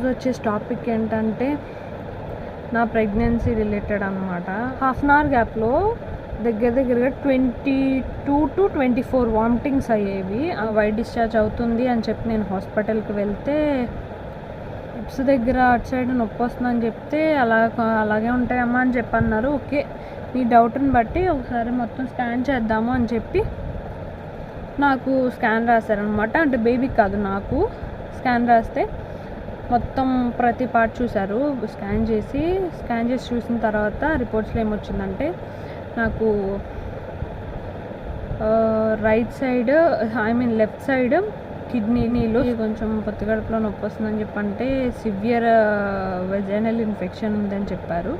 ఈరోజు వచ్చే టాపిక్ ఏంటంటే నా ప్రెగ్నెన్సీ రిలేటెడ్ అనమాట హాఫ్ అన్ అవర్ గ్యాప్లో దగ్గర దగ్గరగా twenty two to twenty four vomitings అయ్యేవి వైట్ డిశ్చార్జ్ అవుతుంది అని చెప్పి నేను హాస్పిటల్కి వెళ్తే హిప్స్ దగ్గర అటు సైడ్ నొప్పి వస్తుందని చెప్తే అలా అలాగే ఉంటాయమ్మా అని చెప్పి అన్నారు. ఓకే మీ డౌట్ని బట్టి ఒకసారి మొత్తం స్కాన్ చేద్దాము అని చెప్పి నాకు స్కాన్ రాశారనమాట అంటే బేబీకి కాదు నాకు స్కాన్ రాస్తే మొత్తం ప్రతి పార్ట్ చూశారు. స్కాన్ చేసి స్కాన్ చేసి చూసిన తర్వాత రిపోర్ట్స్లో ఏమొచ్చిందంటే నాకు right side I mean left side kidney నీళ్ళు కొంచెం పొత్తిగడపలో నొప్పి వస్తుందని చెప్పంటే సివియర్ వెజైనల్ ఇన్ఫెక్షన్ ఉందని చెప్పారు.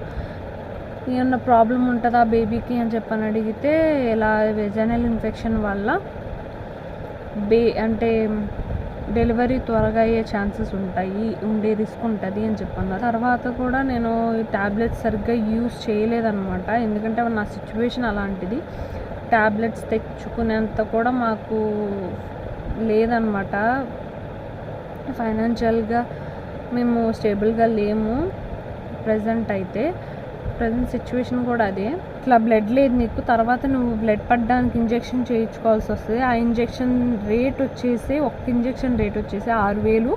ఏమన్నా ప్రాబ్లం ఉంటుందా బేబీకి అని చెప్పని అడిగితే ఇలా వెజైనల్ ఇన్ఫెక్షన్ వల్ల బే అంటే డెలివరీ త్వరగా అయ్యే ఛాన్సెస్ ఉంటాయి ఉండే రిస్క్ ఉంటుంది అని చెప్పన్నారు. తర్వాత కూడా నేను ఈ ట్యాబ్లెట్స్ సరిగ్గా యూస్ చేయలేదన్నమాట. ఎందుకంటే నా సిచ్యువేషన్ అలాంటిది. ట్యాబ్లెట్స్ తెచ్చుకునేంత కూడా మాకు లేదనమాట ఫైనాన్షియల్గా మేము స్టేబుల్గా లేము. ప్రజెంట్ అయితే ప్రజెంట్ సిచ్యువేషన్ కూడా అదే. ఇట్లా బ్లడ్ లేదు నీకు తర్వాత నువ్వు బ్లడ్ పడడానికి ఇంజెక్షన్ చేయించుకోవాల్సి వస్తుంది. ఆ ఇంజెక్షన్ రేట్ వచ్చేసి ఒక్క ఇంజెక్షన్ రేట్ వచ్చేసి ఆరు వేలు.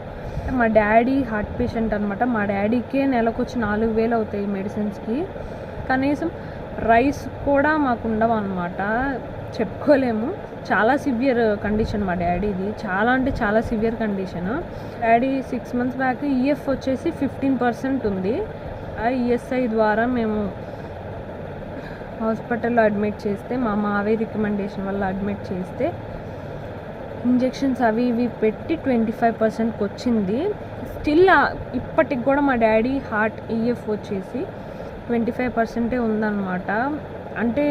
మా డాడీ హార్ట్ పేషెంట్ అనమాట మా డాడీకే నెలకు వచ్చి నాలుగు వేలు అవుతాయి మెడిసిన్స్కి కనీసం రైస్ కూడా మాకు ఉండవు అనమాట చెప్పుకోలేము. చాలా సివియర్ కండిషన్ మా డాడీది. చాలా అంటే చాలా severe condition daddy six months back EF వచ్చేసి ఫిఫ్టీన్ పర్సెంట్ ఉంది. ఆ ఈఎస్ఐ ద్వారా మేము హాస్పిటల్లో అడ్మిట్ చేస్తే మా మావే రికమెండేషన్ వల్ల అడ్మిట్ చేస్తే ఇంజెక్షన్స్ అవి ఇవి పెట్టి ట్వంటీ ఫైవ్ పర్సెంట్కి వచ్చింది. స్టిల్ ఇప్పటికి కూడా మా daddy heart E F twenty five పర్సెంటే ఉందన్నమాట. అంటే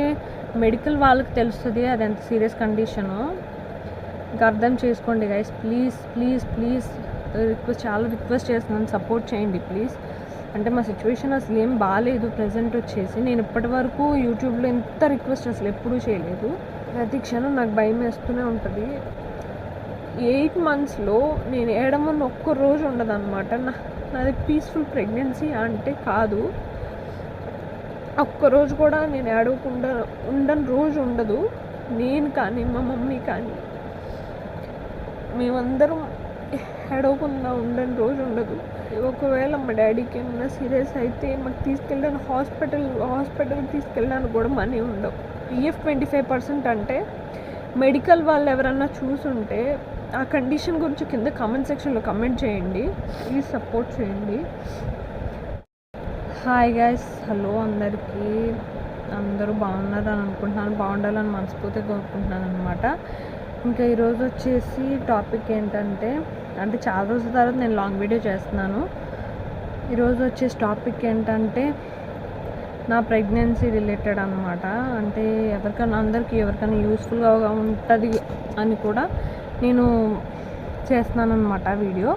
మెడికల్ వాళ్ళకి తెలుస్తుంది అది ఎంత సీరియస్ కండిషను. ఇంకా అర్థం చేసుకోండి guys please please please request చాలా రిక్వెస్ట్ చేస్తున్నాను సపోర్ట్ చేయండి ప్లీజ్. అంటే మా సిచ్యువేషన్ అసలు ఏం బాగాలేదు ప్రజెంట్ వచ్చేసి నేను ఇప్పటి వరకు యూట్యూబ్లో ఎంత రిక్వెస్ట్ అసలు ఎప్పుడూ చేయలేదు. ప్రతి క్షణం నాకు భయం వేస్తూనే ఉంటుంది. ఎయిట్ మంత్స్లో నేను ఏడమన్న ఒక్క రోజు ఉండదు అనమాట నా నాది పీస్ఫుల్ ప్రెగ్నెన్సీ అంటే కాదు. ఒక్కరోజు కూడా నేను ఏడవకుండా ఉండని రోజు ఉండదు. నేను కానీ మా మమ్మీ కానీ మేమందరం ఏడవకుండా ఉండని రోజు ఉండదు. ఒకవేళ మా డాడీకి ఏమైనా సీరియస్ అయితే మాకు తీసుకెళ్ళడానికి హాస్పిటల్ హాస్పిటల్కి తీసుకెళ్ళడానికి కూడా మనీ ఉండవు. ఈఎఫ్ ట్వంటీ ఫైవ్ పర్సెంట్ అంటే మెడికల్ వాళ్ళు ఎవరన్నా చూసుంటే ఆ కండిషన్ గురించి కింద కామెంట్ సెక్షన్లో కమెంట్ చేయండి. ప్లీజ్ సపోర్ట్ చేయండి. హాయ్ గైస్ హలో అందరికీ. అందరూ బాగున్నారని అనుకుంటున్నాను బాగుండాలని మనస్ఫూర్తిగా కోరుకుంటున్నాను అనమాట ఇంకా ఈరోజు వచ్చేసి టాపిక్ ఏంటంటే అంటే చాలా రోజుల తర్వాత నేను లాంగ్ వీడియో చేస్తున్నాను. ఈరోజు వచ్చే టాపిక్ ఏంటంటే నా ప్రెగ్నెన్సీ రిలేటెడ్ అనమాట అంటే ఎవరికైనా అందరికీ ఎవరికైనా యూస్ఫుల్గా ఉంటుంది అని కూడా నేను చేస్తున్నాను అనమాట వీడియో.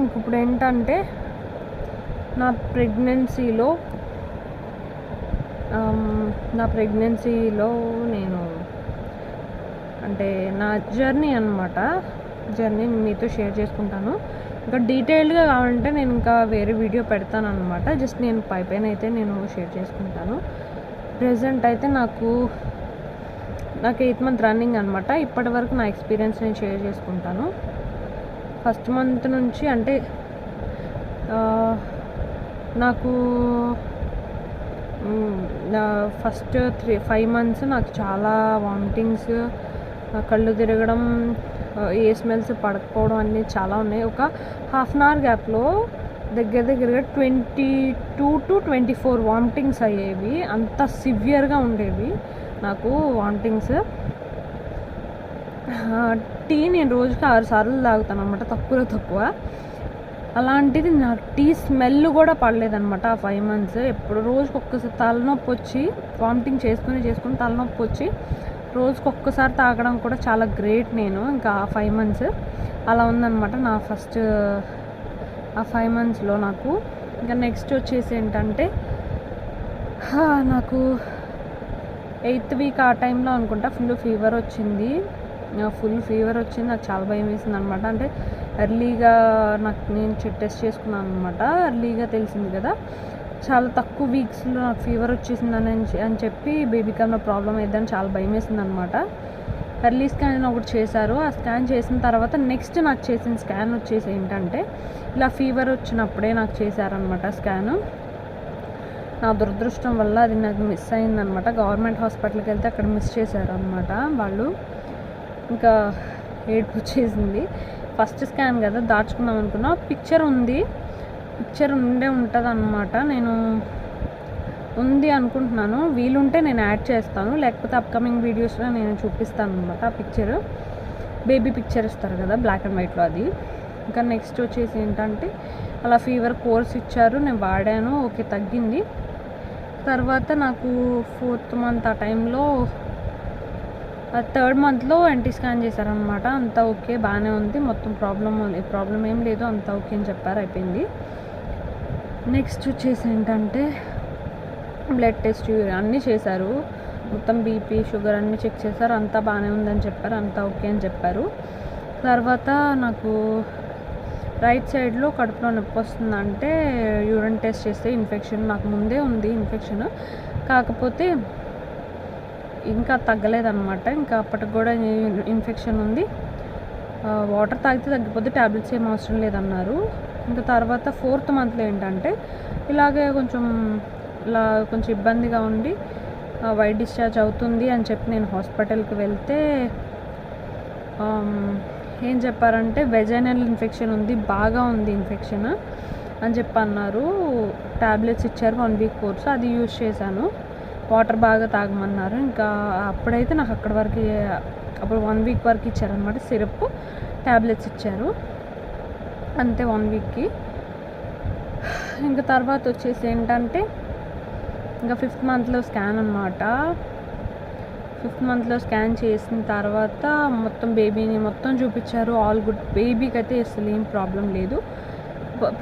ఇంక ఇప్పుడు ఏంటంటే నా ప్రెగ్నెన్సీలో నా ప్రెగ్నెన్సీలో నేను అంటే నా జర్నీ అనమాట జర్నీ మీతో షేర్ చేసుకుంటాను. ఇంకా డీటెయిల్డ్గా కావాలంటే నేను ఇంకా వేరే వీడియో పెడతాను అనమాట జస్ట్ నేను పైపైన అయితే నేను షేర్ చేసుకుంటాను. ప్రజెంట్ అయితే నాకు నాకు ఎయిత్ మంత్ రన్నింగ్ అనమాట ఇప్పటి వరకు నా ఎక్స్పీరియన్స్ నేను షేర్ చేసుకుంటాను. ఫస్ట్ మంత్ నుంచి అంటే నాకు నా ఫస్ట్ త్రీ ఫైవ్ మంత్స్ నాకు చాలా వామిటింగ్స్ కళ్ళు తిరగడం ఏ స్మెల్స్ పడకపోవడం అన్నీ చాలా ఉన్నాయి. ఒక హాఫ్ అన్ అవర్ గ్యాప్లో దగ్గర దగ్గరగా twenty two to twenty four vomitings అయ్యేవి. అంత సివియర్గా ఉండేవి నాకు వామిటింగ్స్. టీ నేను రోజుకి ఆరు సార్లు తాగుతాను అనమాట తక్కువలో తక్కువ. అలాంటిది నాకు టీ స్మెల్ కూడా పడలేదనమాట ఆ ఫైవ్ మంత్స్. ఎప్పుడు రోజుకి ఒక్కసారి తలనొప్పి వచ్చి వామిటింగ్ చేసుకుని చేసుకుని తలనొప్పి వచ్చి రోజుకి ఒక్కసారి తాగడం కూడా చాలా గ్రేట్ నేను ఇంకా ఫైవ్ మంత్స్. అలా ఉందన్నమాట నా ఫస్ట్ ఆ ఫైవ్ మంత్స్లో నాకు. ఇంకా నెక్స్ట్ వచ్చేసి ఏంటంటే నాకు ఎయిత్ వీక్ ఆ టైంలో అనుకుంటా ఫుల్ ఫీవర్ వచ్చింది. ఫుల్ ఫీవర్ వచ్చింది నాకు చాలా భయం వేసింది అనమాట అంటే ఎర్లీగా నాకు నేను టెస్ట్ చేసుకున్నాను అనమాట ఎర్లీగా తెలిసింది కదా. చాలా తక్కువ వీక్స్లో నాకు ఫీవర్ వచ్చేసిందని అని అని చెప్పి బేబీకి అన్న ప్రాబ్లం అయిద్దని చాలా భయం వేసింది అనమాట ఎర్లీ స్కాన్ ఒకటి చేశారు. ఆ స్కాన్ చేసిన తర్వాత నెక్స్ట్ నాకు చేసిన స్కాన్ వచ్చేసి ఏంటంటే ఇలా ఫీవర్ వచ్చినప్పుడే నాకు చేశారనమాట స్కాను నా దురదృష్టం వల్ల అది నాకు మిస్ అయిందనమాట గవర్నమెంట్ హాస్పిటల్కి వెళ్తే అక్కడ మిస్ చేశారనమాట వాళ్ళు. ఇంకా ఏడుపు వచ్చేసింది. ఫస్ట్ స్కాన్ కదా దాచుకుందాం అనుకున్నా. పిక్చర్ ఉంది. పిక్చర్ ఉండే ఉంటుంది అనమాట నేను ఉంది అనుకుంటున్నాను. వీలుంటే నేను యాడ్ చేస్తాను. లేకపోతే అప్కమింగ్ వీడియోస్లో నేను చూపిస్తాను అనమాట ఆ పిక్చర్ బేబీ పిక్చర్ ఇస్తారు కదా బ్లాక్ అండ్ వైట్లో అది. ఇంకా నెక్స్ట్ వచ్చేసి ఏంటంటే అలా ఫీవర్ కోర్స్ ఇచ్చారు. నేను వాడాను. ఓకే తగ్గింది. తర్వాత నాకు ఫోర్త్ మంత్ ఆ టైంలో థర్డ్ మంత్లో ఎన్టీ స్కాన్ చేశారనమాట అంతా ఓకే బాగానే ఉంది. మొత్తం ప్రాబ్లం ప్రాబ్లం ఏం లేదు. అంతా ఓకే అని చెప్పారు. అయిపోయింది. నెక్స్ట్ వచ్చేసి ఏంటంటే బ్లడ్ టెస్ట్ అన్నీ చేశారు. మొత్తం బీపీ షుగర్ అన్నీ చెక్ చేశారు. అంతా బాగానే ఉందని చెప్పారు. అంతా ఓకే అని చెప్పారు. తర్వాత నాకు రైట్ సైడ్లో కడుపులో నొప్పి వస్తుందంటే యూరిన్ టెస్ట్ చేస్తే ఇన్ఫెక్షన్ నాకు ముందే ఉంది ఇన్ఫెక్షన్. కాకపోతే ఇంకా తగ్గలేదన్నమాట. ఇంకా అప్పటికి కూడా ఇన్ఫెక్షన్ ఉంది. వాటర్ తాగితే తగ్గిపోతే ట్యాబ్లెట్స్ ఏం అవసరం లేదన్నారు. ఇంకా తర్వాత ఫోర్త్ మంత్లో ఏంటంటే ఇలాగే కొంచెం ఇలా కొంచెం ఇబ్బందిగా ఉండి వైట్ డిశ్చార్జ్ అవుతుంది అని చెప్పి నేను హాస్పిటల్కి వెళ్తే ఏం చెప్పారంటే వెజైనల్ ఇన్ఫెక్షన్ ఉంది బాగా ఉంది ఇన్ఫెక్షన్ అని చెప్పి అన్నారు. ట్యాబ్లెట్స్ ఇచ్చారు వన్ వీక్ కోర్స్ అది యూజ్ చేశాను. వాటర్ బాగా తాగమన్నారు. ఇంకా అప్పుడైతే నాకు అక్కడ వరకు అప్పుడు వన్ వీక్ వరకు ఇచ్చారనమాట సిరప్ ట్యాబ్లెట్స్ ఇచ్చారు. అంతే వన్ వీక్కి ఇంకా తర్వాత వచ్చేసి ఏంటంటే ఇంకా ఫిఫ్త్ మంత్లో స్కాన్ అనమాట ఫిఫ్త్ మంత్లో స్కాన్ చేసిన తర్వాత మొత్తం బేబీని మొత్తం చూపించారు. ఆల్ గుడ్ బేబీకి అయితే అసలు ఏం ప్రాబ్లం లేదు.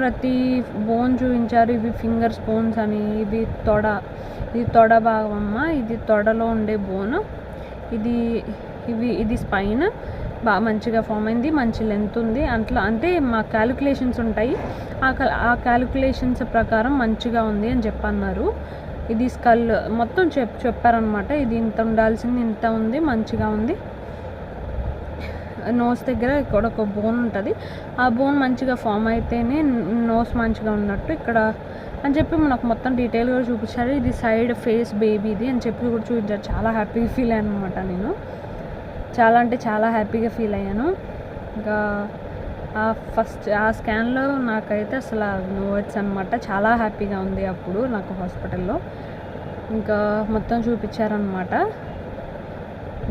ప్రతి బోన్ చూపించారు. ఇవి ఫింగర్స్ బోన్స్ అని ఇది తొడ ఇది తొడ భాగం అమ్మ. ఇది తొడలో ఉండే బోన్ ఇది ఇవి ఇది స్పైన్ బాగా మంచిగా ఫామ్ అయింది మంచి లెంత్ ఉంది. అట్లా అంటే మా క్యాలిక్యులేషన్స్ ఉంటాయి. ఆ ఆ క్యాలిక్యులేషన్స్ ప్రకారం మంచిగా ఉంది అని చెప్పన్నారు. ఇది స్కల్ మొత్తం చెప్ చెప్పారనమాట ఇది ఇంత ఉండాల్సింది ఇంత ఉంది మంచిగా ఉంది. నోస్ దగ్గర ఇక్కడ ఒక బోన్ ఉంటుంది. ఆ బోన్ మంచిగా ఫామ్ అయితేనే నోస్ మంచిగా ఉన్నట్టు ఇక్కడ అని చెప్పి మనకు మొత్తం డీటెయిల్గా చూపించారు. ఇది సైడ్ ఫేస్ బేబీది అని చెప్పి కూడా చూపించారు. చాలా హ్యాపీ ఫీల్ అనమాట నేను. చాలా అంటే చాలా హ్యాపీగా ఫీల్ అయ్యాను. ఇంకా ఆ ఫస్ట్ ఆ స్కాన్లో నాకైతే అసలు నో వర్డ్స్ అనమాట చాలా హ్యాపీగా ఉంది అప్పుడు నాకు హాస్పిటల్లో. ఇంకా మొత్తం చూపించారనమాట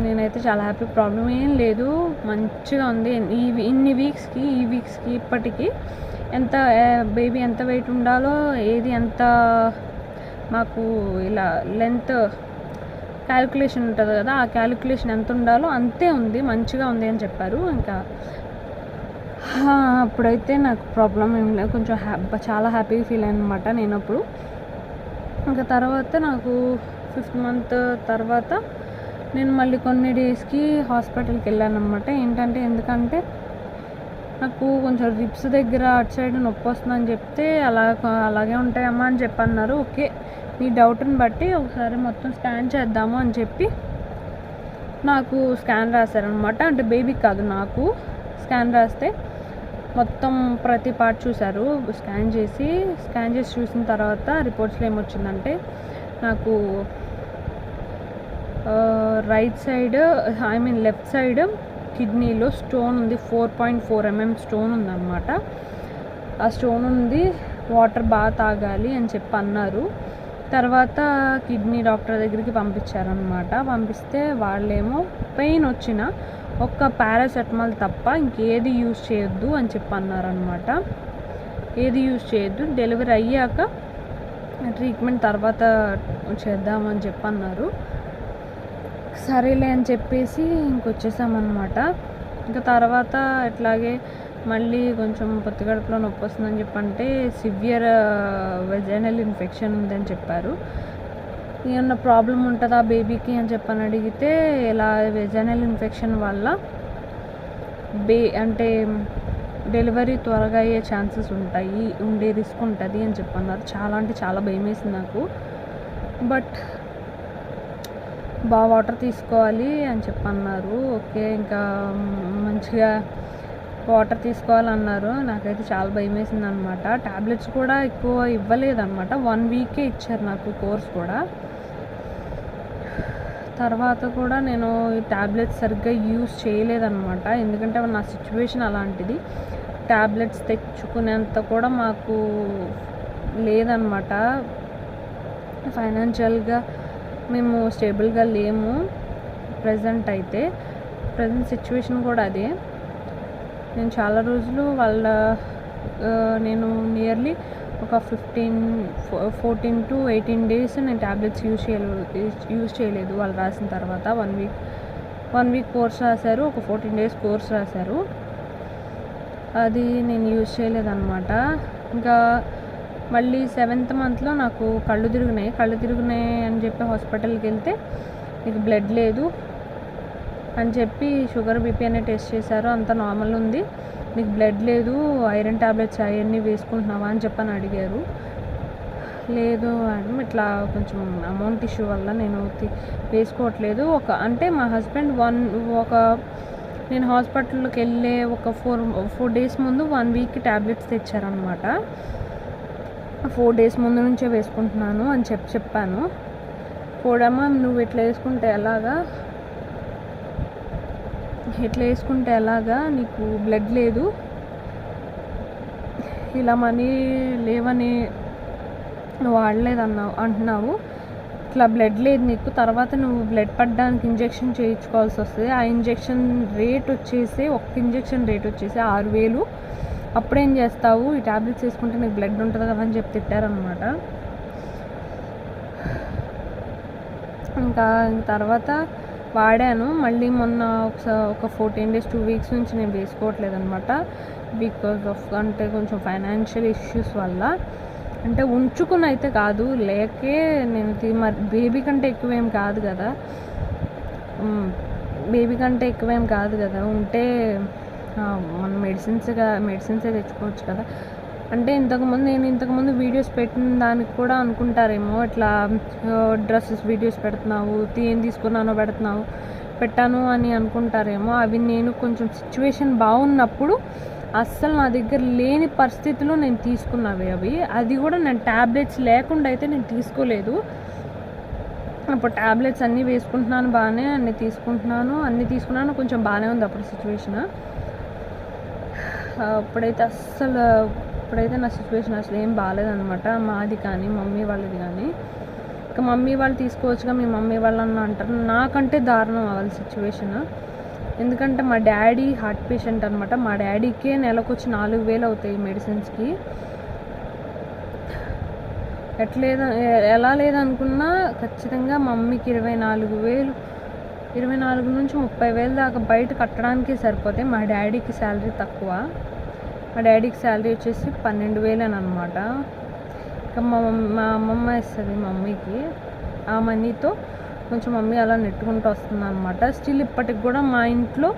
నేనైతే చాలా హ్యాపీ ప్రాబ్లం ఏం లేదు మంచిగా ఉంది. ఈ ఇన్ని వీక్స్కి ఈ వీక్స్కి ఇప్పటికీ ఎంత బేబీ ఎంత వెయిట్ ఉండాలో ఏది ఎంత మాకు ఇలా లెంత్ క్యాలిక్యులేషన్ ఉంటుంది కదా ఆ క్యాలిక్యులేషన్ ఎంత ఉండాలో అంతే ఉంది మంచిగా ఉంది అని చెప్పారు. ఇంకా హా, అప్పుడైతే నాకు ప్రాబ్లం ఏం లేదు. కొంచెం హ్యా చాలా హ్యాపీగా ఫీల్ అయ్యాను అనమాట నేను అప్పుడు ఇంకా తర్వాత నాకు ఫిఫ్త్ మంత్ తర్వాత నేను మళ్ళీ కొన్ని డేస్కి హాస్పిటల్కి వెళ్ళాను అనమాట ఏంటంటే ఎందుకంటే నాకు కొంచెం రిప్స్ దగ్గర అటు సైడ్ నొప్పి వస్తుందని చెప్తే అలా అలాగే ఉంటాయమ్మా అని చెప్పన్నారు. ఓకే. నీ డౌట్ని బట్టి ఒకసారి మొత్తం స్కాన్ చేద్దాము అని చెప్పి నాకు స్కాన్ రాశారనమాట అంటే బేబీకి కాదు నాకు. స్కాన్ రాస్తే మొత్తం ప్రతి పార్ట్ చూశారు. స్కాన్ చేసి స్కాన్ చేసి చూసిన తర్వాత రిపోర్ట్స్లో ఏమొచ్చిందంటే నాకు right side I mean left side కిడ్నీలో స్టోన్ ఉంది. Four point four MM stone ఉందన్నమాట. ఆ స్టోన్ ఉంది. వాటర్ బాగా తాగాలి అని చెప్పి అన్నారు. తర్వాత కిడ్నీ డాక్టర్ దగ్గరికి పంపించారనమాట పంపిస్తే వాళ్ళేమో పెయిన్ వచ్చిన ఒక్క పారాసెటమాల్ తప్ప ఇంకేది యూజ్ చేయొద్దు అని చెప్పి అన్నారనమాట ఏది యూజ్ చేయొద్దు డెలివరీ అయ్యాక ట్రీట్మెంట్ తర్వాత చేద్దామని చెప్పి అన్నారు సరేలే అని చెప్పేసి ఇంకొచ్చేసామన్నమాట. ఇంకా తర్వాత ఇట్లాగే మళ్ళీ కొంచెం పొత్తిగడుపులో నొప్పి వస్తుందని చెప్పంటే సివియర్ వెజైనల్ ఇన్ఫెక్షన్ ఉందని చెప్పారు. ఏమన్నా ప్రాబ్లం ఉంటుందా బేబీకి అని చెప్పని అడిగితే ఇలా వెజైనల్ ఇన్ఫెక్షన్ వల్ల బే అంటే డెలివరీ త్వరగా అయ్యే ఛాన్సెస్ ఉంటాయి ఉండే రిస్క్ ఉంటుంది అని చెప్పన్నారు. చాలా అంటే చాలా భయం వేసింది నాకు. బట్ బాగా వాటర్ తీసుకోవాలి అని చెప్పన్నారు. ఓకే ఇంకా మంచిగా వాటర్ తీసుకోవాలన్నారు. నాకైతే చాలా భయం వేసింది అనమాట ట్యాబ్లెట్స్ కూడా ఎక్కువ ఇవ్వలేదన్నమాట వన్ వీకే ఇచ్చారు నాకు కోర్స్ కూడా. తర్వాత కూడా నేను ఈ ట్యాబ్లెట్స్ సరిగ్గా యూస్ చేయలేదన్నమాట ఎందుకంటే నా సిచ్యువేషన్ అలాంటిది. ట్యాబ్లెట్స్ తెచ్చుకునేంత కూడా మాకు లేదనమాట. ఫైనాన్షియల్గా మేము స్టేబుల్గా లేము. ప్రజెంట్ అయితే. ప్రజెంట్ సిచ్యువేషన్ కూడా అదే. నేను చాలా రోజులు వాళ్ళ నేను నియర్లీ ఒక fifteen fourteen to eighteen days నేను ట్యాబ్లెట్స్ యూజ్ చేయలేదు యూజ్ చేయలేదు వాళ్ళు రాసిన తర్వాత. One week one week course రాశారు ఒక ఫోర్టీన్ డేస్ కోర్స్ రాశారు. అది నేను యూజ్ చేయలేదన్నమాట. ఇంకా మళ్ళీ సెవెంత్ మంత్లో నాకు కళ్ళు తిరుగునాయి. కళ్ళు తిరుగునాయి అని చెప్పి హాస్పిటల్కి వెళ్తే నీకు బ్లడ్ లేదు. అని చెప్పి షుగర్ బీపీ అనే టెస్ట్ చేశారు. అంత నార్మల్ ఉంది. నీకు బ్లడ్ లేదు ఐరన్ టాబ్లెట్స్ అవన్నీ వేసుకుంటున్నావా అని చెప్పని అడిగారు. లేదు మేడం ఇట్లా కొంచెం అమౌంట్ ఇష్యూ వల్ల నేను వేసుకోవట్లేదు. ఒక అంటే మా హస్బెండ్ వన్ ఒక నేను హాస్పిటల్కి వెళ్ళే ఒక ఫోర్ ఫోర్ డేస్ ముందు వన్ వీక్ ట్యాబ్లెట్స్ తెచ్చారనమాట ఫోర్ డేస్ ముందు నుంచే వేసుకుంటున్నాను అని చెప్పి చెప్పాను. పోడమ్మ నువ్వు ఇట్లా వేసుకుంటే ఎలాగా? ఇట్లా వేసుకుంటే ఎలాగా నీకు బ్లడ్ లేదు? ఇలా మనీ లేవని నువ్వు వాడలేదన్నావు అంటున్నావు. ఇట్లా బ్లడ్ లేదు నీకు. తర్వాత నువ్వు బ్లడ్ పడడానికి ఇంజెక్షన్ చేయించుకోవాల్సి వస్తుంది. ఆ ఇంజెక్షన్ రేట్ వచ్చేసి ఒక్క ఇంజెక్షన్ రేట్ వచ్చేసి ఆరు వేలు. అప్పుడేం చేస్తావు? ఈ ట్యాబ్లెట్స్ వేసుకుంటే నీకు బ్లడ్ ఉంటుంది కదా అని చెప్పి తిట్టారనమాట ఇంకా తర్వాత వాడాను. మళ్ళీ మొన్న ఒకసారి ఒక ఫోర్టీన్ డేస్ టూ వీక్స్ నుంచి నేను వేసుకోవట్లేదు అనమాట బికాజ్ ఆఫ్ అంటే కొంచెం ఫైనాన్షియల్ ఇష్యూస్ వల్ల. అంటే ఉంచుకుని అయితే కాదు. లేకే నేను మరి బేబీ కంటే ఎక్కువేం కాదు కదా. బేబీ కంటే ఎక్కువేం కాదు కదా. ఉంటే మన మెడిసిన్స్గా మెడిసిన్సే తెచ్చుకోవచ్చు కదా. అంటే ఇంతకుముందు నేను ఇంతకుముందు వీడియోస్ పెట్టిన దానికి కూడా అనుకుంటారేమో. ఇట్లా డ్రెస్సెస్ వీడియోస్ పెడుతున్నావు ఏం తీసుకున్నానో పెడుతున్నావు పెట్టాను అని అనుకుంటారేమో. అవి నేను కొంచెం సిచ్యువేషన్ బాగున్నప్పుడు అస్సలు నా దగ్గర లేని పరిస్థితిలో నేను తీసుకున్నవి అవి. అది కూడా నేను ట్యాబ్లెట్స్ లేకుండా అయితే నేను తీసుకోలేదు. అప్పుడు ట్యాబ్లెట్స్ అన్నీ వేసుకుంటున్నాను బాగానే అన్నీ తీసుకుంటున్నాను అన్నీ తీసుకున్నాను కొంచెం బాగానే ఉంది అప్పుడు సిచ్యువేషన్ అప్పుడైతే అస్సలు ఇప్పుడైతే నా సిచ్యువేషన్ అసలు ఏం బాగాలేదనమాట మాది కానీ మమ్మీ వాళ్ళది కానీ. ఇంకా మమ్మీ వాళ్ళు తీసుకోవచ్చుగా మీ మమ్మీ వాళ్ళు అన్న అంటారు. నాకంటే దారుణం వాళ్ళ సిచ్యువేషన్ ఎందుకంటే మా డాడీ హార్ట్ పేషెంట్ అనమాట మా డాడీకే నెలకు వచ్చి నాలుగు వేలు అవుతాయి మెడిసిన్స్కి ఎట్లేదు ఎలా లేదనుకున్నా ఖచ్చితంగా మమ్మీకి ఇరవై నాలుగు వేలు ఇరవై నాలుగు నుంచి ముప్పై వేలు దాకా బయట కట్టడానికి సరిపోతాయి. మా డాడీకి శాలరీ తక్కువ. మా డాడీకి శాలరీ వచ్చేసి పన్నెండు వేలు అని అనమాట ఇంకా మా మా అమ్మమ్మ ఇస్తుంది మమ్మీకి. ఆ మనీతో కొంచెం మమ్మీ అలా నెట్టుకుంటూ వస్తుంది అనమాట స్టిల్ ఇప్పటికి కూడా మా ఇంట్లో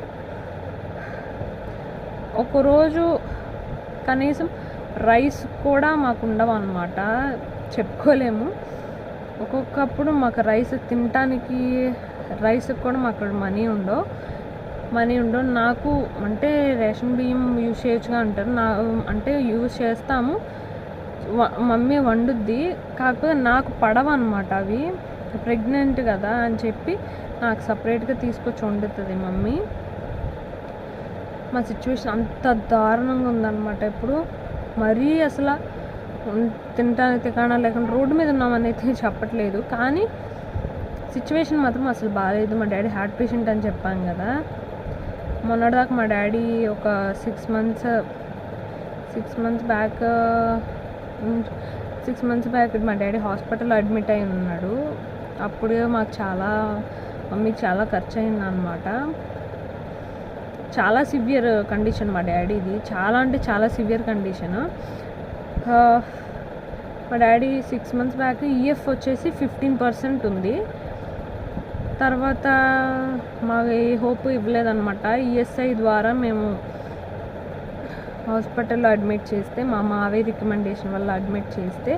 ఒకరోజు కనీసం రైస్ కూడా మాకు ఉండవు అనమాట చెప్పుకోలేము. ఒక్కొక్కప్పుడు మాకు రైస్ తినటానికి రైస్ కూడా మాకు మనీ ఉండవు. మనీ ఉండవు. నాకు అంటే రేషన్ బియ్యం యూజ్ చేయొచ్చుగా అంటారు. నా అంటే యూజ్ చేస్తాము. మమ్మీ వండుద్ది. కాకపోతే నాకు పడవ అనమాట అవి. ప్రెగ్నెంట్ కదా అని చెప్పి నాకు సపరేట్గా తీసుకొచ్చి వండుతుంది మమ్మీ. మా సిచ్యువేషన్ అంత దారుణంగా ఉందన్నమాట ఇప్పుడు. మరీ అసలు ఉన్- తినటానికి తికాణా లేకుండా రోడ్డు మీద ఉన్నామని అయితే చెప్పట్లేదు. కానీ సిచ్యువేషన్ మాత్రం అసలు బాగాలేదు మా డాడీ హార్ట్ పేషెంట్ అని చెప్పాను కదా. మొన్నటిదాకా మా డాడీ ఒక six months six months back six months back మా డాడీ హాస్పిటల్లో అడ్మిట్ అయి ఉన్నాడు. అప్పుడు మాకు చాలా మమ్మీకి చాలా ఖర్చు అయింది అనమాట చాలా సివియర్ కండిషన్ మా డాడీది. చాలా అంటే చాలా సివియర్ కండిషన్. మా daddy six months back E F fifteen percent ఉంది. తర్వాత మాకు ఏ హోప్ ఇవ్వలేదన్నమాట. ఈఎస్ఐ ద్వారా మేము హాస్పిటల్లో అడ్మిట్ చేస్తే మా మావే రికమెండేషన్ వల్ల అడ్మిట్ చేస్తే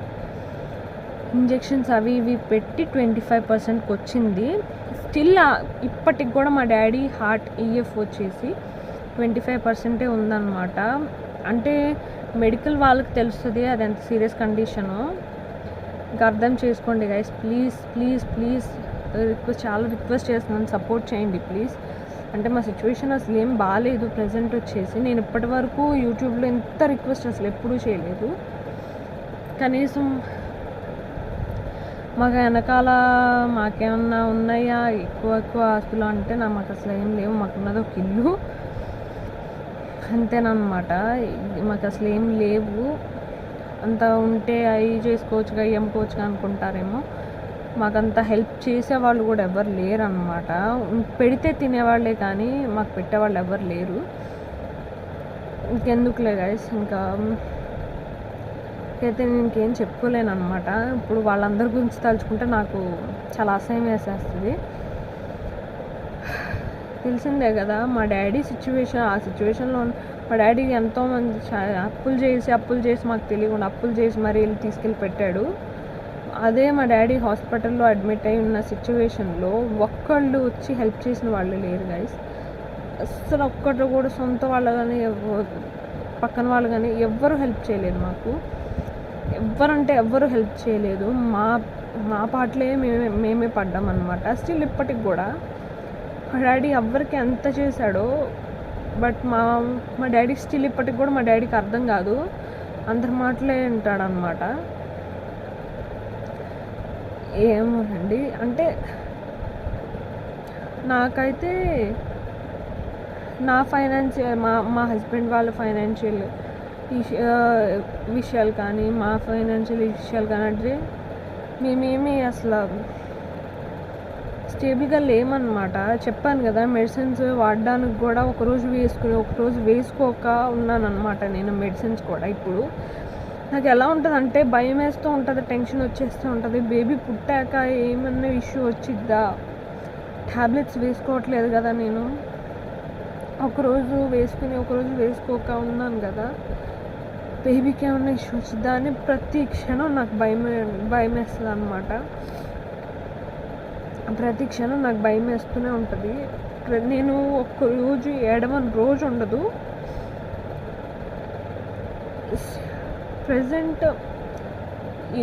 ఇంజెక్షన్స్ అవి ఇవి పెట్టి ట్వంటీ ఫైవ్ పర్సెంట్కి వచ్చింది స్టిల్ ఇప్పటికి కూడా మా daddy heart E F twenty five పర్సెంటే ఉందన్నమాట. అంటే మెడికల్ వాళ్ళకి తెలుస్తుంది అది ఎంత సీరియస్ కండిషను. ఇంకా అర్థం చేసుకోండి guys please please please request చాలా రిక్వెస్ట్ చేస్తున్నాను. సపోర్ట్ చేయండి ప్లీజ్ అంటే మా సిచ్యువేషన్ అసలు ఏం బాగాలేదు ప్రజెంట్ వచ్చేసి నేను ఇప్పటి వరకు యూట్యూబ్లో ఎంత రిక్వెస్ట్ అసలు ఎప్పుడూ చేయలేదు. కనీసం మాకు వెనకాల మాకేమన్నా ఉన్నాయా? ఎక్కువ ఎక్కువ ఆస్తులు అంటే నా మాకు అసలు ఏం లేవు. మాకున్నది ఒక ఇల్లు. అంతేనమాట మాకు అసలు ఏం లేవు. అంత ఉంటే అవి చేసుకోవచ్చుగా ఇవి అమ్ముకోవచ్చుగా అనుకుంటారేమో. మాకంత హెల్ప్ చేసే వాళ్ళు కూడా ఎవరు లేరు అనమాట పెడితే తినేవాళ్ళే కానీ మాకు పెట్టేవాళ్ళు ఎవరు లేరు. ఇంకెందుకులే గైస్ ఇంకా అయితే నేను ఇంకేం చెప్పుకోలేను అనమాట ఇప్పుడు వాళ్ళందరి గురించి తలుచుకుంటే నాకు చాలా అసహ్యం వేసేస్తుంది. తెలిసిందే కదా మా డాడీ సిచ్యువేషన్ ఆ సిచ్యువేషన్లో మా డాడీ ఎంతోమంది అప్పులు చేసి అప్పులు చేసి మాకు తెలియకుండా అప్పులు చేసి మరీ వెళ్ళి తీసుకెళ్ళి పెట్టాడు. అదే మా డాడీ హాస్పిటల్లో అడ్మిట్ అయి ఉన్న సిచ్యువేషన్లో ఒక్కళ్ళు వచ్చి హెల్ప్ చేసిన వాళ్ళు లేరు గైస్ అస్సలు ఒక్కళ్ళు కూడా సొంత వాళ్ళు కానీ పక్కన వాళ్ళు కానీ ఎవ్వరు హెల్ప్ చేయలేదు మాకు. ఎవ్వరంటే ఎవ్వరు హెల్ప్ చేయలేదు. మా మా పాటలే మేమే మేమే పడ్డాం అనమాట స్టిల్ ఇప్పటికి కూడా మా డాడీ ఎవ్వరికి ఎంత చేశాడో బట్ మా మా డాడీ స్టిల్ ఇప్పటికి కూడా మా డాడీకి అర్థం కాదు. అందరి మాటలే వింటాడనమాట ఏమోనండి. అంటే నాకైతే నా ఫైనాన్షియల్ మా మా హస్బెండ్ వాళ్ళ ఫైనాన్షియల్ విషయాలు కానీ మా ఫైనాన్షియల్ విషయాలు కానీ అంటే మేమేమి అసలు స్టేబుల్గా లేమన్నమాట. చెప్పాను కదా మెడిసిన్స్ వాడడానికి కూడా ఒకరోజు వేసుకుని ఒకరోజు వేసుకోక ఉన్నానన్నమాట నేను మెడిసిన్స్ కూడా ఇప్పుడు. నాకు ఎలా ఉంటుంది అంటే భయం వేస్తూ ఉంటుంది టెన్షన్ వచ్చేస్తూ ఉంటుంది. బేబీ పుట్టాక ఏమన్నా ఇష్యూ వచ్చిద్దా? ట్యాబ్లెట్స్ వేసుకోవట్లేదు కదా నేను. ఒకరోజు వేసుకుని ఒకరోజు వేసుకోక ఉన్నాను కదా. బేబీకి ఏమన్నా ఇష్యూ వచ్చిద్దా అని ప్రతి క్షణం నాకు భయం భయం వేస్తుంది అనమాట ప్రతి క్షణం నాకు భయం వేస్తూనే ఉంటుంది. ప్ర- నేను ఒక్క రోజు ఏడవని రోజు ఉండదు ప్రజెంట్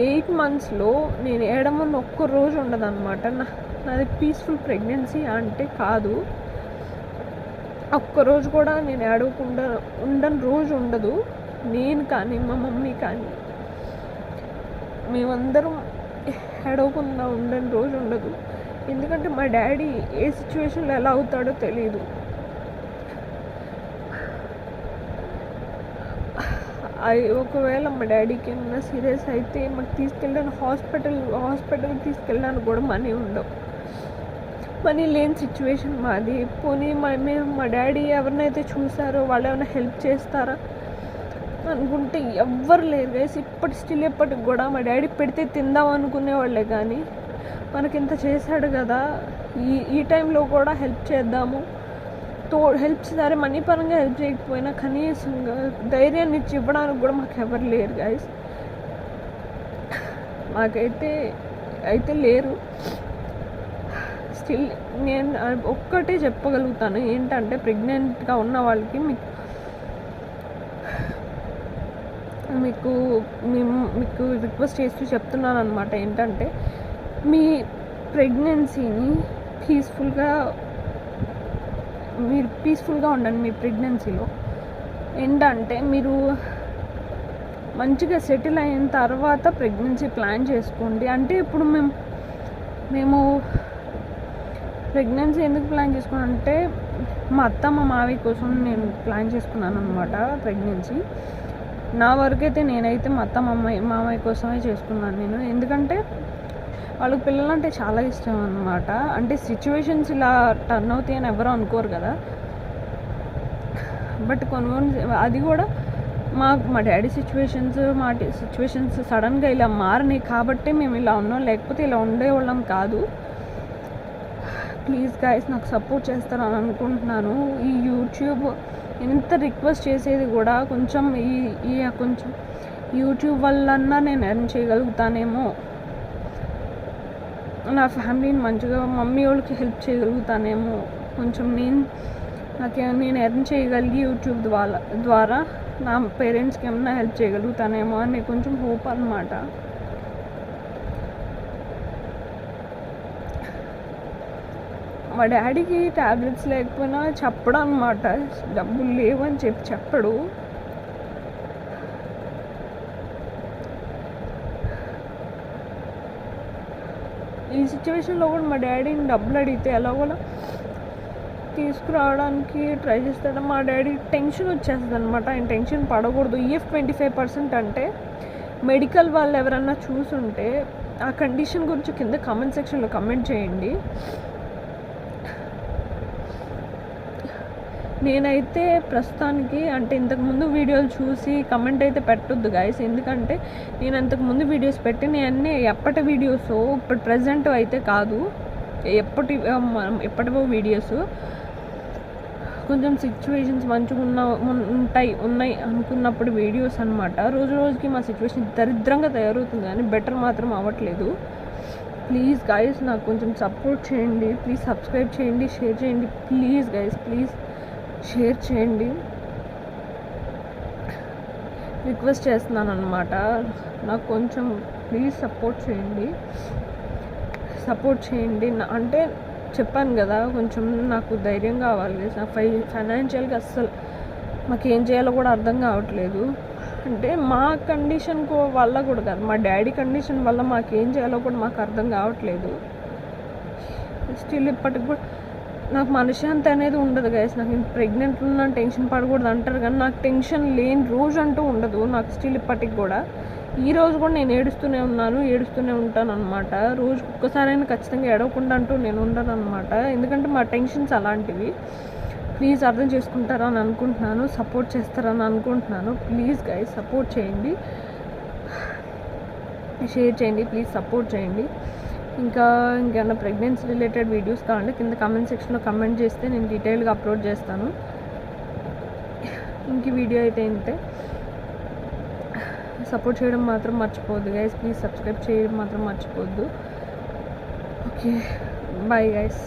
ఎయిట్ మంత్స్లో నేను ఏడమని ఒక్క రోజు ఉండదు అనమాట నా నాది పీస్ఫుల్ ప్రెగ్నెన్సీ అంటే కాదు. ఒక్క రోజు కూడా నేను ఏడవకుండా ఉండని రోజు ఉండదు. నేను కానీ మా మమ్మీ కానీ మేమందరం ఏడవకుండా ఉండని రోజు ఉండదు. ఎందుకంటే మా డాడీ ఏ సిచ్యువేషన్లో ఎలా అవుతాడో తెలియదు ఒకవేళ మా డాడీకి ఏమైనా సీరియస్ అయితే మాకు తీసుకెళ్ళడానికి హాస్పిటల్ హాస్పిటల్కి తీసుకెళ్ళడానికి కూడా మనీ ఉండవు. మనీ లేని సిచ్యువేషన్ మాది. పోనీ మా మేము మా డాడీ ఎవరినైతే చూసారో వాళ్ళు ఏమైనా హెల్ప్ చేస్తారా అనుకుంటే ఎవ్వరు లేరు వేసి ఇప్పటి స్టిల్ ఎప్పటికి కూడా మా డాడీ పెడితే తిందాం అనుకునేవాళ్ళే కానీ మనకి ఇంత చేశాడు కదా. ఈ ఈ టైంలో కూడా హెల్ప్ చేద్దాము. తో హెల్ప్ సరే మనీ పరంగా హెల్ప్ చేయకపోయినా కనీసం ధైర్యాన్ని ఇచ్చి ఇవ్వడానికి కూడా మాకు ఎవరు లేరు గైస్ మాకైతే అయితే లేరు. స్టిల్ నేను ఒక్కటే చెప్పగలుగుతాను ఏంటంటే ప్రెగ్నెంట్గా ఉన్న వాళ్ళకి మీకు మీకు మేము మీకు రిక్వెస్ట్ చేస్తూ చెప్తున్నాను అనమాట ఏంటంటే మీ ప్రెగ్నెన్సీని పీస్ఫుల్గా మీరు పీస్ఫుల్గా ఉండండి మీ ప్రెగ్నెన్సీలో ఏంటంటే మీరు మంచిగా సెటిల్ అయిన తర్వాత ప్రెగ్నెన్సీ ప్లాన్ చేసుకోండి. అంటే ఇప్పుడు మేము మేము ప్రెగ్నెన్సీ ఎందుకు ప్లాన్ చేసుకున్నాను అంటే మా అత్త మా మావి కోసం నేను ప్లాన్ చేసుకున్నాను అనమాట ప్రెగ్నెన్సీ నా వరకు అయితే నేనైతే మా అత్త మామయ్య మామయ్య కోసమే చేసుకున్నాను నేను. ఎందుకంటే వాళ్ళకి పిల్లలు అంటే చాలా ఇష్టం అనమాట అంటే సిచ్యువేషన్స్ ఇలా టర్న్ అవుతాయి అని ఎవరు అనుకోరు కదా. బట్ కొన్ని అది కూడా మా మా డాడీ సిచ్యువేషన్స్ మా సిచ్యువేషన్స్ సడన్గా ఇలా మారినాయి కాబట్టి మేము ఇలా ఉన్నాం. లేకపోతే ఇలా ఉండేవాళ్ళం కాదు. ప్లీజ్ గాయస్ నాకు సపోర్ట్ చేస్తారని అనుకుంటున్నాను. ఈ యూట్యూబ్ ఎంత ఇంత రిక్వెస్ట్ చేసేది కూడా కొంచెం ఈ ఈ కొంచెం యూట్యూబ్ వల్లన్నా నేను ఎర్న్ చేయగలుగుతానేమో. నా ఫ్యామిలీని మంచిగా మమ్మీ వాళ్ళకి హెల్ప్ చేయగలుగుతానేమో. కొంచెం నేను నాకు నేను ఎర్న్ చేయగలిగి యూట్యూబ్ ద్వారా ద్వారా నా పేరెంట్స్కి ఏమైనా హెల్ప్ చేయగలుగుతానేమో అని కొంచెం హోప్ అనమాట మా డాడీకి ట్యాబ్లెట్స్ లేకపోయినా చెప్పడం అనమాట డబ్బులు లేవని చెప్పి చెప్పడు. ఈ సిచ్యువేషన్లో కూడా మా డాడీని డబ్బులు అడిగితే ఎలాగోలా తీసుకురావడానికి ట్రై చేస్తాడు. మా డాడీ టెన్షన్ వచ్చేస్తుంది అనమాట ఆయన టెన్షన్ పడకూడదు. ఈఎఫ్ ట్వంటీ ఫైవ్ పర్సెంట్ అంటే మెడికల్ వాళ్ళు ఎవరన్నా చూసుంటే ఆ కండిషన్ గురించి కింద కామెంట్ సెక్షన్లో కమెంట్ చేయండి. నేనైతే ప్రస్తుతానికి అంటే ఇంతకుముందు వీడియోలు చూసి కమెంట్ అయితే పెట్టొద్దు గాయస్ ఎందుకంటే నేను అంతకుముందు వీడియోస్ పెట్టి నేను అన్నీ ఎప్పటి వీడియోస్ ఇప్పుడు ప్రజెంట్ అయితే కాదు. ఎప్పటి ఎప్పటివో వీడియోస్ కొంచెం సిచ్యువేషన్స్ మంచిగా ఉన్న ఉంటాయి ఉన్నాయి అనుకున్నప్పుడు వీడియోస్ అనమాట రోజు రోజుకి మా సిచ్యువేషన్ దరిద్రంగా తయారవుతుంది కానీ బెటర్ మాత్రం అవ్వట్లేదు. ప్లీజ్ గైస్ నాకు కొంచెం సపోర్ట్ చేయండి. ప్లీజ్ సబ్స్క్రైబ్ చేయండి షేర్ చేయండి. ప్లీజ్ గైస్ ప్లీజ్ షేర్ చేయండి. రిక్వెస్ట్ చేస్తున్నాను అనమాట నాకు కొంచెం ప్లీజ్ సపోర్ట్ చేయండి. సపోర్ట్ చేయండి. అంటే చెప్పాను కదా కొంచెం నాకు ధైర్యం కావాలి. కదా నా ఫై ఫైనాన్షియల్గా అస్సలు మాకు ఏం చేయాలో కూడా అర్థం కావట్లేదు. అంటే మా కండిషన్ వల్ల కూడా కాదు. మా డాడీ కండిషన్ వల్ల మాకు ఏం చేయాలో కూడా మాకు అర్థం కావట్లేదు. స్టిల్ ఇప్పటికి కూడా నాకు మనశ్శాంతి అనేది ఉండదు గైస్ నాకు నేను ప్రెగ్నెంట్ ఉన్నా టెన్షన్ పడకూడదు అంటారు కానీ నాకు టెన్షన్ లేని రోజు అంటూ ఉండదు. నాకు స్టిల్ ఇప్పటికి కూడా. ఈ రోజు కూడా నేను ఏడుస్తూనే ఉన్నాను ఏడుస్తూనే ఉంటాను అనమాట రోజు ఒక్కసారైనా ఖచ్చితంగా ఏడవకుండా అంటూ నేను ఉండను అనమాట ఎందుకంటే మా టెన్షన్స్ అలాంటివి. ప్లీజ్ అర్థం చేసుకుంటారా అని అనుకుంటున్నాను సపోర్ట్ చేస్తారని అనుకుంటున్నాను. ప్లీజ్ గైస్ సపోర్ట్ చేయండి. షేర్ చేయండి ప్లీజ్ సపోర్ట్ చేయండి. ఇంకా ఇంకేమైనా ప్రెగ్నెన్సీ రిలేటెడ్ వీడియోస్ కావాలంటే కింద కమెంట్ సెక్షన్లో కమెంట్ చేస్తే నేను డీటెయిల్గా అప్లోడ్ చేస్తాను. ఇంక వీడియో అయితే ఇంతే. సపోర్ట్ చేయడం మాత్రం మర్చిపోవద్దు గైస్ ప్లీజ్ సబ్స్క్రైబ్ చేయడం మాత్రం మర్చిపోవద్దు. Okay bye guys